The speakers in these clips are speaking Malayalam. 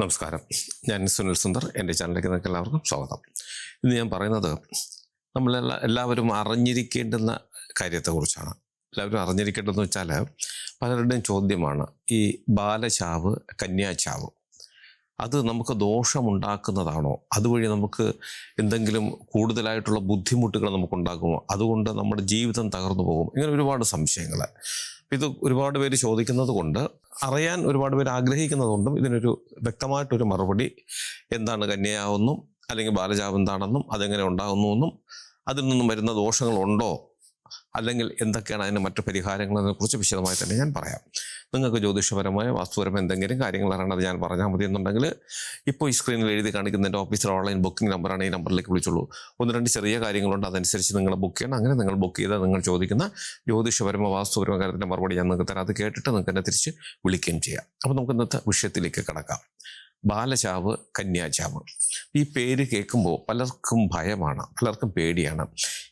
നമസ്കാരം. ഞാൻ സുനിൽ സുന്ദർ. എന്റെ ചാനലിലേക്ക് നിങ്ങൾക്ക് എല്ലാവർക്കും സ്വാഗതം. ഇന്ന് ഞാൻ പറയുന്നത് നമ്മളെല്ലാ എല്ലാവരും അറിഞ്ഞിരിക്കേണ്ടുന്ന കാര്യത്തെക്കുറിച്ചാണ്. എല്ലാവരും അറിഞ്ഞിരിക്കേണ്ടതെന്ന് വെച്ചാൽ പലരുടെയും ചോദ്യമാണ് ഈ ബാലചാവ് കന്യാചാവ് അത് നമുക്ക് ദോഷമുണ്ടാക്കുന്നതാണോ? അതുവഴി നമുക്ക് എന്തെങ്കിലും കൂടുതലായിട്ടുള്ള ബുദ്ധിമുട്ടുകൾ നമുക്കുണ്ടാക്കുമോ അതുകൊണ്ട് നമ്മുടെ ജീവിതം തകർന്നു പോകും. ഇങ്ങനെ ഒരുപാട് സംശയങ്ങൾ ഇത് ഒരുപാട് പേര് ചോദിക്കുന്നത് കൊണ്ട് അറിയാൻ ഒരുപാട് പേര് ആഗ്രഹിക്കുന്നതുകൊണ്ടും ഇതിനൊരു വ്യക്തമായിട്ടൊരു മറുപടി എന്താണ് കന്യയാവെന്നും അല്ലെങ്കിൽ ബാലജാവ് എന്താണെന്നും അതെങ്ങനെ ഉണ്ടാകുന്നുവെന്നും അതിൽ നിന്നും വരുന്ന ദോഷങ്ങളുണ്ടോ അല്ലെങ്കിൽ എന്തൊക്കെയാണ് അതിന് മറ്റു പരിഹാരങ്ങളതിനെ കുറിച്ച് വിശദമായി തന്നെ ഞാൻ പറയാം. നിങ്ങൾക്ക് ജ്യോതിഷപരമായ വാസ്തുപരമായ എന്തെങ്കിലും കാര്യങ്ങൾ അറിയണത് ഞാൻ പറഞ്ഞാൽ മതി എന്നുണ്ടെങ്കിൽ ഇപ്പോൾ ഈ സ്ക്രീനിൽ എഴുതി കാണിക്കുന്ന എന്റെ ഓഫീസിൽ ഓൺലൈൻ ബുക്കിംഗ് നമ്പറാണ് ഈ നമ്പറിലേക്ക് വിളിച്ചുള്ളൂ. ഒന്ന് രണ്ട് ചെറിയ കാര്യങ്ങളുണ്ട്. അതനുസരിച്ച് നിങ്ങൾ ബുക്ക് ചെയ്യണം. അങ്ങനെ നിങ്ങൾ ബുക്ക് ചെയ്താൽ നിങ്ങൾ ചോദിക്കുന്ന ജ്യോതിഷപരമോ വാസ്തുപരമോ കാര്യത്തിന്റെ മറുപടി ഞാൻ നിങ്ങൾക്ക് തരാം. അത് കേട്ടിട്ട് നിങ്ങൾക്ക് എന്നെ തിരിച്ച് വിളിക്കുകയും ചെയ്യാം. അപ്പോൾ നമുക്ക് ഇന്നത്തെ വിഷയത്തിലേക്ക് കിടക്കാം. ബാലചാവ് കന്യാചാവ്. ഈ പേര് കേൾക്കുമ്പോൾ പലർക്കും ഭയമാണ്. പലർക്കും പേടിയാണ്.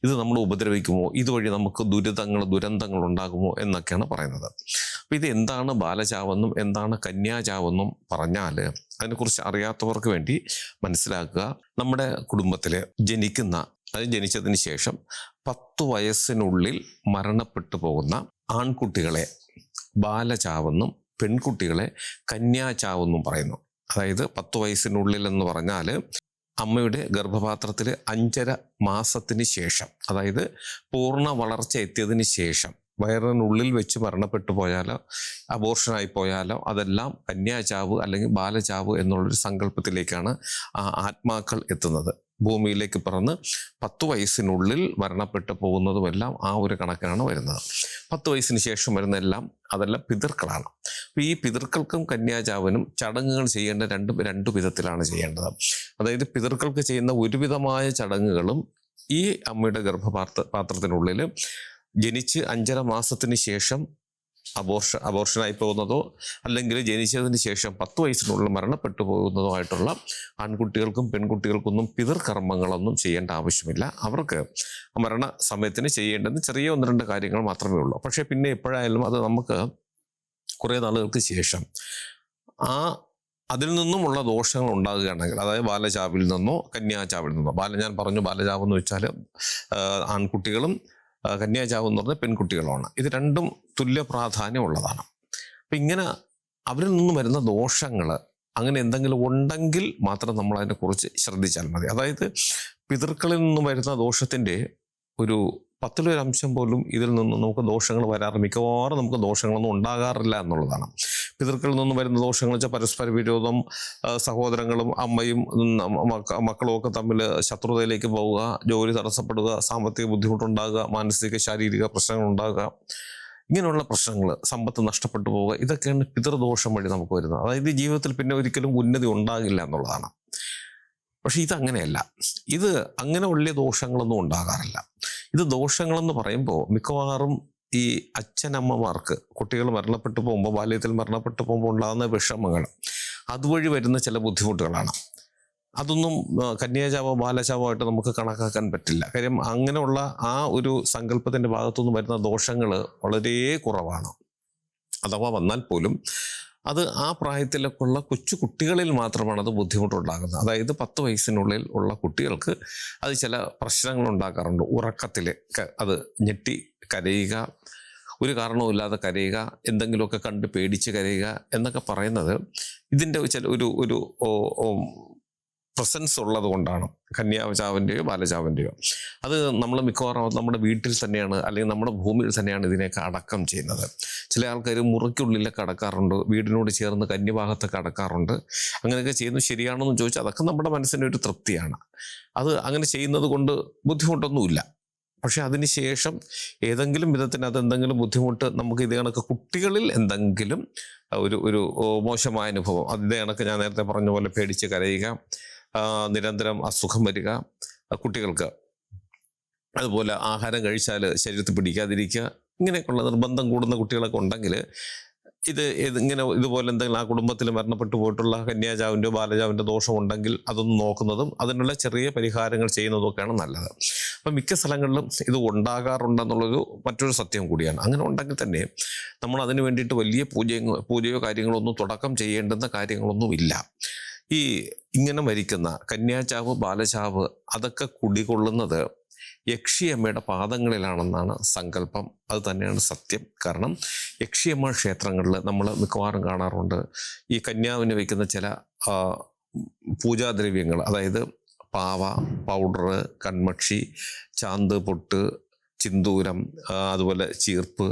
ഇത് നമ്മൾ ഉപദ്രവിക്കുമോ? ഇതുവഴി നമുക്ക് ദുരിതങ്ങൾ ദുരന്തങ്ങൾ ഉണ്ടാകുമോ എന്നൊക്കെയാണ് പറയുന്നത്. അപ്പോൾ ഇത് എന്താണ് ബാലചാവെന്നും എന്താണ് കന്യാചാവെന്നും പറഞ്ഞാൽ അതിനെക്കുറിച്ച് അറിയാത്തവർക്ക് വേണ്ടി മനസ്സിലാക്കുക. നമ്മുടെ കുടുംബത്തിൽ ജനിക്കുന്ന അത് ജനിച്ചതിന് ശേഷം പത്ത് വയസ്സിനുള്ളിൽ മരണപ്പെട്ടു പോകുന്ന ആൺകുട്ടികളെ ബാലചാവെന്നും പെൺകുട്ടികളെ കന്യാചാവെന്നും പറയുന്നു. അതായത് പത്ത് വയസ്സിനുള്ളിൽ എന്ന് പറഞ്ഞാൽ അമ്മയുടെ ഗർഭപാത്രത്തിൽ അഞ്ചര മാസത്തിന് ശേഷം അതായത് പൂർണ വളർച്ച എത്തിയതിന് ശേഷം വയറിനുള്ളിൽ വെച്ച് മരണപ്പെട്ടു പോയാലോ അബോർഷനായി പോയാലോ അതെല്ലാം കന്യാചാവ് അല്ലെങ്കിൽ ബാലചാവ് എന്നുള്ളൊരു സങ്കല്പത്തിലേക്കാണ് ആ ആത്മാക്കൾ എത്തുന്നത്. ഭൂമിയിലേക്ക് പറന്ന് പത്ത് വയസ്സിനുള്ളിൽ മരണപ്പെട്ടു പോകുന്നതുമെല്ലാം ആ ഒരു കണക്കിനാണ് വരുന്നത്. പത്ത് വയസ്സിന് ശേഷം വരുന്ന എല്ലാം അതെല്ലാം പിതൃക്കളാണ്. അപ്പോൾ ഈ പിതൃക്കൾക്കും കന്യാചാവനും ചടങ്ങുകൾ ചെയ്യേണ്ട രണ്ട് രണ്ടു വിധത്തിലാണ് ചെയ്യേണ്ടത്. അതായത് പിതൃക്കൾക്ക് ചെയ്യുന്ന ഒരുവിധമായ ചടങ്ങുകളും ഈ അമ്മയുടെ ഗർഭപാത്ര പാത്രത്തിനുള്ളിൽ ജനിച്ച് അഞ്ചര മാസത്തിന് ശേഷം അബോർഷ അബോർഷനായി പോകുന്നതോ അല്ലെങ്കിൽ ജനിച്ചതിന് ശേഷം പത്ത് വയസ്സിനുള്ളിൽ മരണപ്പെട്ടു പോകുന്നതോ ആയിട്ടുള്ള ആൺകുട്ടികൾക്കും പെൺകുട്ടികൾക്കൊന്നും പിതൃകർമ്മങ്ങളൊന്നും ചെയ്യേണ്ട ആവശ്യമില്ല. അവർക്ക് മരണ സമയത്തിന് ചെയ്യേണ്ടത് ചെറിയ ഒന്ന് രണ്ട് കാര്യങ്ങൾ മാത്രമേ ഉള്ളൂ. പക്ഷേ പിന്നെ എപ്പോഴായാലും അത് നമുക്ക് കുറേ നാളുകൾക്ക് ശേഷം ആ അതിൽ നിന്നുമുള്ള ദോഷങ്ങൾ ഉണ്ടാകുകയാണെങ്കിൽ അതായത് ബാലചാവിൽ നിന്നോ കന്യാചാവിൽ നിന്നോ ബാല ഞാൻ പറഞ്ഞു ബാലചാവ് എന്ന് വെച്ചാൽ ആൺകുട്ടികളും ആ, കന്യാചാവ് എന്ന് പറഞ്ഞ പെൺകുട്ടികളുമാണ് ഇത് രണ്ടും തുല്യ പ്രാധാന്യമുള്ളതാണ്. അപ്പം ഇങ്ങനെ അവരിൽ നിന്ന് വരുന്ന ദോഷങ്ങൾ അങ്ങനെ എന്തെങ്കിലും ഉണ്ടെങ്കിൽ മാത്രം നമ്മൾ അതിനെക്കുറിച്ച് ശ്രദ്ധിച്ചാൽ മതി. അതായത് പിതൃക്കളിൽ നിന്ന് വരുന്ന ദോഷത്തിന്റെ ഒരു പത്തിലൊരംശം പോലും ഇതിൽ നിന്ന് നമുക്ക് ദോഷങ്ങൾ വരാറ് മിക്കവാറും നമുക്ക് ദോഷങ്ങളൊന്നും ഉണ്ടാകാറില്ല എന്നുള്ളതാണ്. പിതൃക്കളിൽ നിന്നും വരുന്ന ദോഷങ്ങൾ വെച്ചാൽ പരസ്പര വിരോധം സഹോദരങ്ങളും അമ്മയും മക്കളും ഒക്കെ തമ്മിൽ ശത്രുതയിലേക്ക് പോവുക ജോലി തടസ്സപ്പെടുക സാമ്പത്തിക ബുദ്ധിമുട്ടുണ്ടാകുക മാനസിക ശാരീരിക പ്രശ്നങ്ങൾ ഉണ്ടാകുക. ഇങ്ങനെയുള്ള പ്രശ്നങ്ങൾ സമ്പത്ത് നഷ്ടപ്പെട്ടു പോവുക ഇതൊക്കെയാണ് പിതൃദോഷം വഴി നമുക്ക് വരുന്നത്. അതായത് ജീവിതത്തിൽ പിന്നെ ഒരിക്കലും ഉന്നതി ഉണ്ടാകില്ല എന്നുള്ളതാണ്. പക്ഷെ അങ്ങനെയല്ല. ഇത് അങ്ങനെ വലിയ ദോഷങ്ങളൊന്നും ഉണ്ടാകാറില്ല. ഇത് ദോഷങ്ങളെന്ന് പറയുമ്പോൾ മിക്കവാറും ഈ അച്ഛനമ്മമാർക്ക് കുട്ടികൾ മരണപ്പെട്ടു പോകുമ്പോൾ ബാല്യത്തിൽ മരണപ്പെട്ടു പോകുമ്പോൾ ഉണ്ടാകുന്ന വിഷമങ്ങൾ അതുവഴി വരുന്ന ചില ബുദ്ധിമുട്ടുകളാണ്. അതൊന്നും കന്യാചാവോ ആയിട്ട് നമുക്ക് കണക്കാക്കാൻ പറ്റില്ല. കാര്യം അങ്ങനെയുള്ള ആ ഒരു സങ്കല്പത്തിന്റെ ഭാഗത്തുനിന്ന് വരുന്ന ദോഷങ്ങൾ വളരെ കുറവാണ്. അഥവാ വന്നാൽ പോലും അത് ആ പ്രായത്തിലൊക്കെയുള്ള കൊച്ചു കുട്ടികളിൽ മാത്രമാണ് അത് ബുദ്ധിമുട്ടുണ്ടാകുന്നത്. അതായത് പത്ത് വയസ്സിനുള്ളിൽ ഉള്ള കുട്ടികൾക്ക് അത് ചില പ്രശ്നങ്ങൾ ഉണ്ടാക്കാറുണ്ട്. ഉറക്കത്തിൽ അത് ഞെട്ടി കരയുക ഒരു കാരണവുമില്ലാതെ കരയുക എന്തെങ്കിലുമൊക്കെ കണ്ട് പേടിച്ച് കരയുക എന്നൊക്കെ പറയുന്നത് ഇതിന്റെ ചില ഒരു ഒരു പ്രസൻസ് ഉള്ളത് കൊണ്ടാണ്. കന്യാചാവിന്റെയോ ബാലചാവിന്റെയോ അത് നമ്മൾ മിക്കവാറും നമ്മുടെ വീട്ടിൽ തന്നെയാണ് അല്ലെങ്കിൽ നമ്മുടെ ഭൂമിയിൽ തന്നെയാണ് ഇതിനെയൊക്കെ അടക്കം ചെയ്യുന്നത്. ചില ആൾക്കാർ മുറിക്കുള്ളിലൊക്കെ അടക്കാറുണ്ട് വീടിനോട് ചേർന്ന് കന്യഭാഗത്തൊക്കെ അടക്കാറുണ്ട്. അങ്ങനെയൊക്കെ ചെയ്യുന്നത് ശരിയാണെന്ന് ചോദിച്ചാൽ അതൊക്കെ നമ്മുടെ മനസ്സിന്റെ ഒരു തൃപ്തിയാണ്. അത് അങ്ങനെ ചെയ്യുന്നത് കൊണ്ട് ബുദ്ധിമുട്ടൊന്നുമില്ല. പക്ഷെ അതിനുശേഷം ഏതെങ്കിലും വിധത്തിന് അത് എന്തെങ്കിലും ബുദ്ധിമുട്ട് നമുക്ക് ഇത് കണക്ക് കുട്ടികളിൽ എന്തെങ്കിലും ഒരു ഒരു മോശമായ അനുഭവം. അത് ഇതേ കണക്ക് ഞാൻ നേരത്തെ പറഞ്ഞ പോലെ പേടിച്ച് കരയുക. നിരന്തരം അസുഖം വരിക കുട്ടികൾക്ക് അതുപോലെ ആഹാരം കഴിച്ചാൽ ശരീരത്തിൽ പിടിക്കാതിരിക്കുക ഇങ്ങനെയൊക്കെയുള്ള നിർബന്ധം കൂടുന്ന കുട്ടികളൊക്കെ ഉണ്ടെങ്കിൽ ഇത് ഇങ്ങനെ ഇതുപോലെ എന്തെങ്കിലും ആ കുടുംബത്തിൽ മരണപ്പെട്ടു പോയിട്ടുള്ള കന്യാജാവിന്റെ ബാലജാവിന്റെ ദോഷമുണ്ടെങ്കിൽ അതൊന്ന് നോക്കുന്നതും അതിനുള്ള ചെറിയ പരിഹാരങ്ങൾ ചെയ്യുന്നതൊക്കെയാണ് നല്ലത്. അപ്പം മിക്ക സ്ഥലങ്ങളിലും ഇത് ഉണ്ടാകാറുണ്ടെന്നുള്ളൊരു മറ്റൊരു സത്യം കൂടിയാണ്. അങ്ങനെ ഉണ്ടെങ്കിൽ തന്നെ നമ്മൾ അതിന് വേണ്ടിയിട്ട് വലിയ പൂജയോ പൂജയോ കാര്യങ്ങളോ ഒന്നും തുടക്കം ചെയ്യേണ്ടുന്ന കാര്യങ്ങളൊന്നുമില്ല. ഈ ഇങ്ങനെ മരിക്കുന്ന കന്യാചാവ് ബാലചാവ് അതൊക്കെ കുടികൊള്ളുന്നത് യക്ഷിയമ്മയുടെ പാദങ്ങളിലാണെന്നാണ് സങ്കല്പം. അത് തന്നെയാണ് സത്യം. കാരണം യക്ഷിയമ്മ ക്ഷേത്രങ്ങളിൽ നമ്മൾ മിക്കവാറും കാണാറുണ്ട്. ഈ കന്യാവിന് വയ്ക്കുന്ന ചില പൂജാദ്രവ്യങ്ങൾ അതായത് പാവ പൗഡർ കൺമക്ഷി ചാന്ത് പൊട്ട് ചിന്തൂരം അതുപോലെ ചീർപ്പ്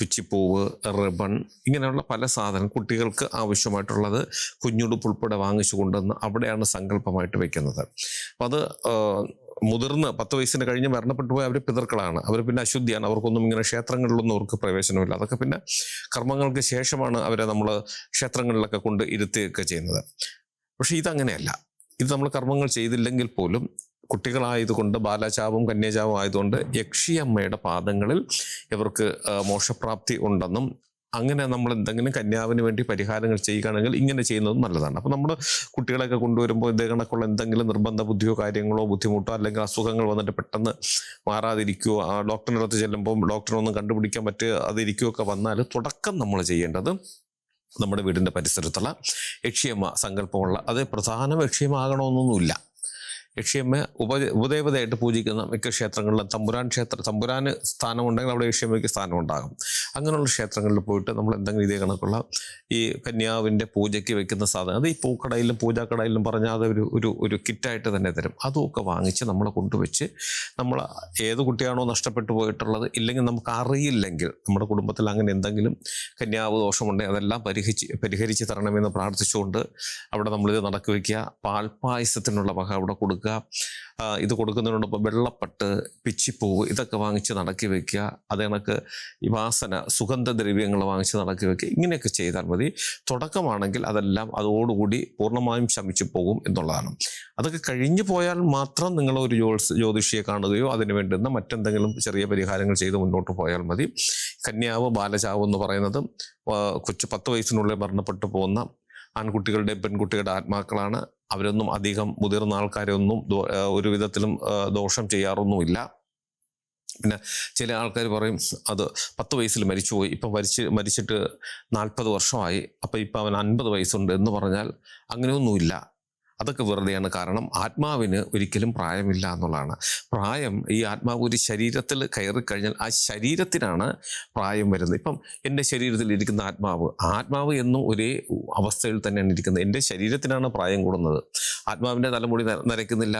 പിച്ചിപ്പൂവ് റിബൺ ഇങ്ങനെയുള്ള പല സാധനം കുട്ടികൾക്ക് ആവശ്യമായിട്ടുള്ളത് കുഞ്ഞുടുപ്പ് ഉൾപ്പെടെ വാങ്ങിച്ചു കൊണ്ടുവന്ന് അവിടെയാണ് സങ്കല്പമായിട്ട് വെക്കുന്നത്. അപ്പം അത് മുതിർന്ന് പത്ത് വയസ്സിന് കഴിഞ്ഞ് മരണപ്പെട്ടു പോയ അവർ പിതൃക്കളാണ്. അവർ പിന്നെ അശുദ്ധിയാണ്. അവർക്കൊന്നും ഇങ്ങനെ ക്ഷേത്രങ്ങളിലൊന്നും അവർക്ക് പ്രവേശനമില്ല. അതൊക്കെ പിന്നെ കർമ്മങ്ങൾക്ക് ശേഷമാണ് അവരെ നമ്മൾ ക്ഷേത്രങ്ങളിലൊക്കെ കൊണ്ട് ഇരുത്തുകയൊക്കെ ചെയ്യുന്നത്. പക്ഷേ ഇതങ്ങനെയല്ല. ഇത് നമ്മൾ കർമ്മങ്ങൾ ചെയ്തില്ലെങ്കിൽ പോലും കുട്ടികളായതുകൊണ്ട് ബാലാചാവും കന്യാചാവും ആയതുകൊണ്ട് യക്ഷിയമ്മയുടെ പാദങ്ങളിൽ ഇവർക്ക് മോശപ്രാപ്തി ഉണ്ടെന്നും അങ്ങനെ നമ്മൾ എന്തെങ്കിലും കന്യാവിന് വേണ്ടി പരിഹാരങ്ങൾ ചെയ്യുകയാണെങ്കിൽ ഇങ്ങനെ ചെയ്യുന്നത് നല്ലതാണ്. അപ്പോൾ നമ്മൾ കുട്ടികളെയൊക്കെ കൊണ്ടുവരുമ്പോൾ ഇതേ കണക്കുള്ള എന്തെങ്കിലും നിർബന്ധ ബുദ്ധിയോ കാര്യങ്ങളോ ബുദ്ധിമുട്ടോ അല്ലെങ്കിൽ അസുഖങ്ങൾ വന്നിട്ട് പെട്ടെന്ന് മാറാതിരിക്കുകയോ ആ ഡോക്ടറിന്റെ അടുത്ത് ചെല്ലുമ്പോൾ ഡോക്ടറിനൊന്നും കണ്ടുപിടിക്കാൻ പറ്റുക അതിരിക്കുകയോ ഒക്കെ വന്നാൽ തുടക്കം നമ്മൾ ചെയ്യേണ്ടത് നമ്മുടെ വീടിന്റെ പരിസരത്തുള്ള യക്ഷിയമ്മ സങ്കല്പമുള്ള അത് പ്രധാന യക്ഷിയമ്മ ആകണമെന്നൊന്നുമില്ല. യക്ഷിയമ്മ ഉപ ഉപദേവതയായിട്ട് പൂജിക്കുന്ന മിക്ക ക്ഷേത്രങ്ങളിലും തമ്പുരാൻ ക്ഷേത്ര തമ്പുരാന് സ്ഥാനമുണ്ടെങ്കിൽ അവിടെ യക്ഷിയമ്മയ്ക്ക് സ്ഥാനമുണ്ടാകും. അങ്ങനെയുള്ള ക്ഷേത്രങ്ങളിൽ പോയിട്ട് നമ്മൾ എന്തെങ്കിലും ഇതേ കണക്കുള്ള ഈ കന്യാവിന്റെ പൂജയ്ക്ക് വെക്കുന്ന സാധനം അത് ഈ പൂക്കടയിലും പൂജാക്കടയിലും പറഞ്ഞാൽ അത് ഒരു ഒരു ഒരു കിറ്റായിട്ട് തന്നെ തരും. അതുമൊക്കെ വാങ്ങിച്ച് നമ്മൾ കൊണ്ടുവച്ച് നമ്മൾ ഏത് കുട്ടിയാണോ നഷ്ടപ്പെട്ടു പോയിട്ടുള്ളത് ഇല്ലെങ്കിൽ നമുക്ക് അറിയില്ലെങ്കിൽ നമ്മുടെ കുടുംബത്തിൽ അങ്ങനെ എന്തെങ്കിലും കന്യാവ് ദോഷമുണ്ടെങ്കിൽ അതെല്ലാം പരിഹരിച്ച് പരിഹരിച്ച് തരണമെന്ന് പ്രാർത്ഥിച്ചുകൊണ്ട് അവിടെ നമ്മളിത് നടക്കി വയ്ക്കുക. പാൽപ്പായസത്തിനുള്ള വക അവിടെ കൊടുക്കുക. ആ, ഇത് കൊടുക്കുന്നതിനോടൊപ്പം വെള്ളപ്പട്ട് പിച്ചിപ്പൂവ് ഇതൊക്കെ വാങ്ങിച്ച് നടക്കി വയ്ക്കുക അത് കണക്ക് ഈ വാസന സുഗന്ധദ്രവ്യങ്ങൾ വാങ്ങിച്ച് നടക്കി വയ്ക്കുക ഇങ്ങനെയൊക്കെ ചെയ്താൽ മതി. തുടക്കമാണെങ്കിൽ അതെല്ലാം അതോടുകൂടി പൂർണമായും ശമിച്ചു പോകും എന്നുള്ളതാണ്. അതൊക്കെ കഴിഞ്ഞു പോയാൽ മാത്രം നിങ്ങൾ ഒരു ജ്യോതിഷിയെ കാണുകയോ അതിന് വേണ്ടുന്ന മറ്റെന്തെങ്കിലും ചെറിയ പരിഹാരങ്ങൾ ചെയ്ത് മുന്നോട്ട് പോയാൽ മതി. കന്യാവ് ബാലചാവ് എന്ന് പറയുന്നത് കൊച്ചു പത്ത് വയസ്സിനുള്ളിൽ മരണപ്പെട്ടു പോകുന്ന ആൺകുട്ടികളുടെ പെൺകുട്ടികളുടെ ആത്മാക്കളാണ്. അവരൊന്നും അധികം മുതിർന്ന ആൾക്കാരൊന്നും ഒരു വിധത്തിലും ദോഷം ചെയ്യാറൊന്നുമില്ല. പിന്നെ ചില ആൾക്കാർ പറയും അത് പത്ത് വയസ്സിൽ മരിച്ചുപോയി. ഇപ്പം മരിച്ച് മരിച്ചിട്ട് നാൽപ്പത് വർഷമായി. അപ്പം ഇപ്പം അവൻ അൻപത് വയസ്സുണ്ട് എന്ന് പറഞ്ഞാൽ അങ്ങനെയൊന്നുമില്ല. അതൊക്കെ വെറുതെയാണ്. കാരണം ആത്മാവിന് ഒരിക്കലും പ്രായമില്ല എന്നുള്ളതാണ്. പ്രായം ഈ ആത്മാവ് ഒരു ശരീരത്തിൽ കയറി കഴിഞ്ഞാൽ ആ ശരീരത്തിനാണ് പ്രായം വരുന്നത്. ഇപ്പം എന്റെ ശരീരത്തിൽ ഇരിക്കുന്ന ആത്മാവ് ആത്മാവ് എന്നും ഒരേ അവസ്ഥയിൽ തന്നെയാണ് ഇരിക്കുന്നത്. എന്റെ ശരീരത്തിനാണ് പ്രായം കൂടുന്നത്. ആത്മാവിന്റെ തലമുടി നിരക്കുന്നില്ല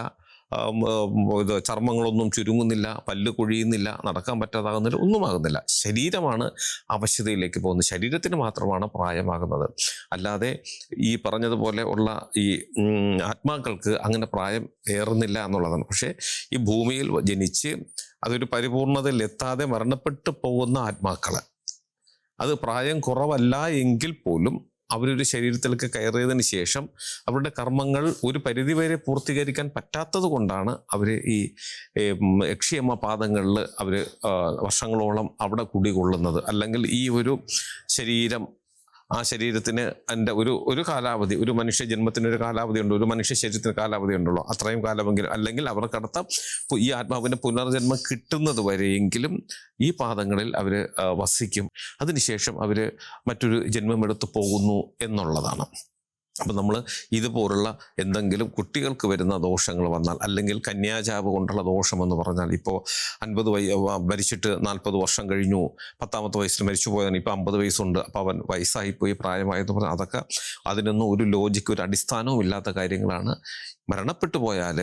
ഇത് ചർമ്മങ്ങളൊന്നും ചുരുങ്ങുന്നില്ല പല്ല് കൊഴിയുന്നില്ല നടക്കാൻ പറ്റാതാകുന്നില്ല ഒന്നുമാകുന്നില്ല. ശരീരമാണ് അവശതയിലേക്ക് പോകുന്നത്. ശരീരത്തിന് മാത്രമാണ് പ്രായമാകുന്നത്. അല്ലാതെ ഈ പറഞ്ഞതുപോലെ ഉള്ള ഈ ആത്മാക്കൾക്ക് അങ്ങനെ പ്രായം ഏറുന്നില്ല എന്നുള്ളതാണ്. പക്ഷേ ഈ ഭൂമിയിൽ ജനിച്ച് അതൊരു പരിപൂർണതയിലെത്താതെ മരണപ്പെട്ടു പോകുന്ന ആത്മാക്കൾ അത് പ്രായം കുറവല്ല എങ്കിൽ പോലും അവരൊരു ശരീരത്തിലേക്ക് കയറിയതിന് ശേഷം അവരുടെ കർമ്മങ്ങൾ ഒരു പരിധിവരെ പൂർത്തീകരിക്കാൻ പറ്റാത്തത് കൊണ്ടാണ് അവർ ഈ യക്ഷിയമ്മ പാദങ്ങളിൽ അവർ വർഷങ്ങളോളം അവിടെ കുടികൊള്ളുന്നത്. അല്ലെങ്കിൽ ഈ ഒരു ശരീരം ആ ശരീരത്തിന് എന്റെ ഒരു ഒരു കാലാവധി ഒരു മനുഷ്യ ജന്മത്തിന് ഒരു കാലാവധി ഉണ്ട്? ഒരു മനുഷ്യ ശരീരത്തിന് കാലാവധി ഉണ്ടല്ലോ? അത്രയും കാലമെങ്കിലും അല്ലെങ്കിൽ അവർക്കടുത്ത ഈ ആത്മാവിന്റെ പുനർജന്മം കിട്ടുന്നത് വരെയെങ്കിലും ഈ പാദങ്ങളിൽ അവർ വസിക്കും. അതിനുശേഷം അവർ മറ്റൊരു ജന്മമെടുത്ത് പോകുന്നു എന്നുള്ളതാണ്. അപ്പം നമ്മൾ ഇതുപോലുള്ള എന്തെങ്കിലും കുട്ടികൾക്ക് വരുന്ന ദോഷങ്ങൾ വന്നാൽ അല്ലെങ്കിൽ കന്യാജാവ് കൊണ്ടുള്ള ദോഷമെന്ന് പറഞ്ഞാൽ ഇപ്പോൾ അൻപത് വയ മരിച്ചിട്ട് നാൽപ്പത് വർഷം കഴിഞ്ഞു പത്താമത്തെ വയസ്സിൽ മരിച്ചു പോയതാണ് ഇപ്പോൾ അമ്പത് വയസ്സുണ്ട് അപ്പോൾ അവൻ വയസ്സായിപ്പോയി പ്രായമായെന്ന് പറഞ്ഞാൽ അതൊക്കെ അതിനൊന്നും ഒരു ലോജിക്ക് ഒരു അടിസ്ഥാനവും ഇല്ലാത്ത കാര്യങ്ങളാണ്. മരണപ്പെട്ടു പോയാൽ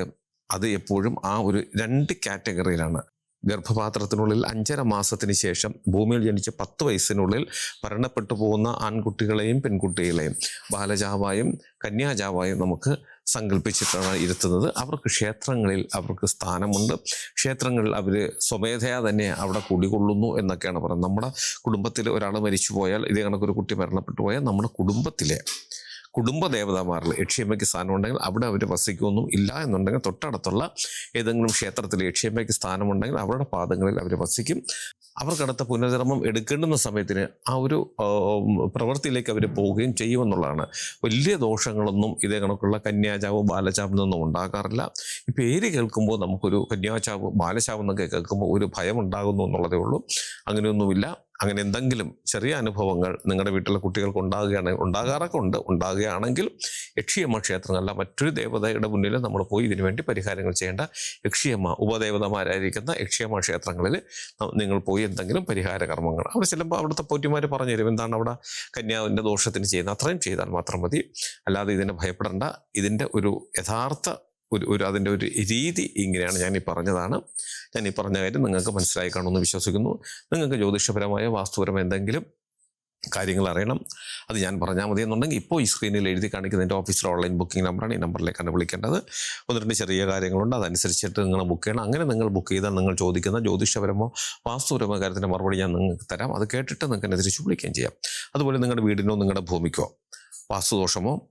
അത് എപ്പോഴും ആ ഒരു രണ്ട് കാറ്റഗറിയിലാണ് ഗർഭപാത്രത്തിനുള്ളിൽ അഞ്ചര മാസത്തിന് ശേഷം ഭൂമിയിൽ ജനിച്ച് പത്ത് വയസ്സിനുള്ളിൽ മരണപ്പെട്ടു പോകുന്ന ആൺകുട്ടികളെയും പെൺകുട്ടികളെയും ബാലജാവായും കന്യാജാവായും നമുക്ക് സങ്കല്പിച്ചിട്ടാണ് ഇരുത്തുന്നത്. അവർക്ക് ക്ഷേത്രങ്ങളിൽ അവർക്ക് സ്ഥാനമുണ്ട്. ക്ഷേത്രങ്ങളിൽ അവർ സ്വമേധയാ തന്നെ അവിടെ കുടികൊള്ളുന്നു എന്നൊക്കെയാണ് പറയുന്നത്. നമ്മുടെ കുടുംബത്തിൽ ഒരാൾ മരിച്ചു പോയാൽ ഇതേ കണക്കൊരു കുട്ടി മരണപ്പെട്ടു പോയാൽ നമ്മുടെ കുടുംബത്തിലെ കുടുംബ ദേവതാമാരിൽ യക്ഷിയമ്മയ്ക്ക് സ്ഥാനം ഉണ്ടെങ്കിൽ അവിടെ അവർ വസിക്കുമെന്നും ഇല്ല എന്നുണ്ടെങ്കിൽ തൊട്ടടുത്തുള്ള ഏതെങ്കിലും ക്ഷേത്രത്തിൽ യക്ഷിയമ്മയ്ക്ക് സ്ഥാനമുണ്ടെങ്കിൽ അവരുടെ പാദങ്ങളിൽ അവർ വസിക്കും. അവർക്കടുത്ത പുനർജന്മം എടുക്കേണ്ടുന്ന സമയത്തിന് ആ ഒരു പ്രവൃത്തിയിലേക്ക് അവർ പോവുകയും ചെയ്യുമെന്നുള്ളതാണ്. വലിയ ദോഷങ്ങളൊന്നും ഇതേ കണക്കുള്ള കന്യാചാവ് ബാലചാവ് നിന്നും ഉണ്ടാകാറില്ല. ഈ പേര് കേൾക്കുമ്പോൾ നമുക്കൊരു കന്യാചാവ് ബാലചാവ് എന്നൊക്കെ കേൾക്കുമ്പോൾ ഒരു ഭയം ഉണ്ടാകുന്നു എന്നുള്ളതേ ഉള്ളൂ. അങ്ങനെയൊന്നുമില്ല. അങ്ങനെ എന്തെങ്കിലും ചെറിയ അനുഭവങ്ങൾ നിങ്ങളുടെ വീട്ടിലെ കുട്ടികൾക്ക് ഉണ്ടാകുകയാണ് ഉണ്ടാകാറൊക്കെ ഉണ്ട്. ഉണ്ടാകുകയാണെങ്കിൽ യക്ഷിയമ്മ ക്ഷേത്രങ്ങളല്ല മറ്റൊരു ദേവതയുടെ മുന്നിൽ നമ്മൾ പോയി ഇതിനു വേണ്ടി പരിഹാരങ്ങൾ ചെയ്യേണ്ട യക്ഷിയമ്മ ഉപദേവതമാരായിരിക്കുന്ന യക്ഷിയമ്മ ക്ഷേത്രങ്ങളിൽ നിങ്ങൾ പോയി എന്തെങ്കിലും പരിഹാര കർമ്മങ്ങൾ. അവിടെ ചെല്ലുമ്പോൾ അവിടുത്തെ പോറ്റിമാർ പറഞ്ഞു തരും എന്താണ് അവിടെ കന്യാവിന്റെ ദോഷത്തിന് ചെയ്യുന്നത്? അത്രയും ചെയ്താൽ മാത്രം മതി. അല്ലാതെ ഇതിനെ ഭയപ്പെടേണ്ട. ഇതിന്റെ ഒരു യഥാർത്ഥ ഒരു ഒരു അതിന്റെ ഒരു രീതി ഇങ്ങനെയാണ് ഞാൻ ഈ പറഞ്ഞതാണ്. ഞാൻ ഈ പറഞ്ഞ കാര്യം നിങ്ങൾക്ക് മനസ്സിലായി കാണുമെന്ന് വിശ്വസിക്കുന്നു. നിങ്ങൾക്ക് ജ്യോതിഷപരമായ വാസ്തുപരമായ എന്തെങ്കിലും കാര്യങ്ങൾ അറിയണം അത് ഞാൻ പറഞ്ഞാൽ മതി എന്നുണ്ടെങ്കിൽ ഇപ്പോൾ ഈ സ്ക്രീനിൽ എഴുതി കാണിക്കുന്ന എന്റെ ഓഫീസിലെ ഓൺലൈൻ ബുക്കിംഗ് നമ്പറാണ് ഈ നമ്പറിലേക്കാണ് വിളിക്കേണ്ടത്. ഒന്ന് രണ്ട് ചെറിയ കാര്യങ്ങളുണ്ട്. അതനുസരിച്ചിട്ട് നിങ്ങൾ ബുക്ക് ചെയ്യണം. അങ്ങനെ നിങ്ങൾ ബുക്ക് ചെയ്താൽ നിങ്ങൾ ചോദിക്കുന്ന ജ്യോതിഷപരമോ വാസ്തുപരമോ കാര്യത്തിന്റെ മറുപടി ഞാൻ നിങ്ങൾക്ക് തരാം. അത് കേട്ടിട്ട് നിങ്ങൾക്ക് എന്നെ തിരിച്ച് വിളിക്കുകയും ചെയ്യാം. അതുപോലെ നിങ്ങളുടെ വീടിനോ നിങ്ങളുടെ ഭൂമിക്കോ വാസ്തുദോഷമോ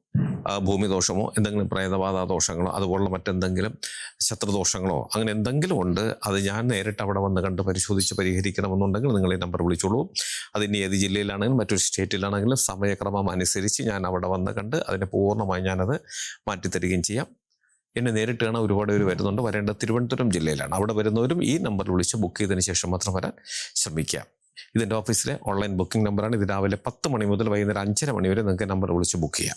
ഭൂമിദോഷമോ എന്തെങ്കിലും പ്രേതബാധ ദോഷങ്ങളോ അതുപോലുള്ള മറ്റെന്തെങ്കിലും ശത്രുദോഷങ്ങളോ അങ്ങനെ എന്തെങ്കിലും ഉണ്ട് അത് ഞാൻ നേരിട്ട് അവിടെ വന്ന് കണ്ട് പരിശോധിച്ച് പരിഹരിക്കണമെന്നുണ്ടെങ്കിൽ നിങ്ങൾ ഈ നമ്പർ വിളിച്ചോളൂ. അതിന് ഏത് ജില്ലയിലാണെങ്കിലും മറ്റൊരു സ്റ്റേറ്റിലാണെങ്കിലും സമയക്രമം അനുസരിച്ച് ഞാൻ അവിടെ വന്ന് കണ്ട് അതിനെ പൂർണമായി ഞാനത് മാറ്റിത്തരികയും ചെയ്യാം. എന്നെ നേരിട്ട് കാണാൻ ഒരുപാട് പേര് വരുന്നുണ്ട്. വരേണ്ടത് തിരുവനന്തപുരം ജില്ലയിലാണ്. അവിടെ വരുന്നവരും ഈ നമ്പറിൽ വിളിച്ച് ബുക്ക് ചെയ്തതിന് ശേഷം മാത്രം വരാൻ ശ്രമിക്കുക ഇതിന്റെ ഓഫീസിലെ ഓൺലൈൻ ബുക്കിംഗ് നമ്പറാണ്. ഇത് രാവിലെ പത്ത് മണി മുതൽ വൈകുന്നേരം അഞ്ചര മണി വരെ നിങ്ങൾക്ക് നമ്പർ വിളിച്ച് ബുക്ക് ചെയ്യാം.